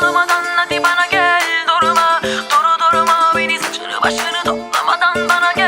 sorulmadan hadi bana gel Durma Duru durma beni saçını başını toplamadan bana gel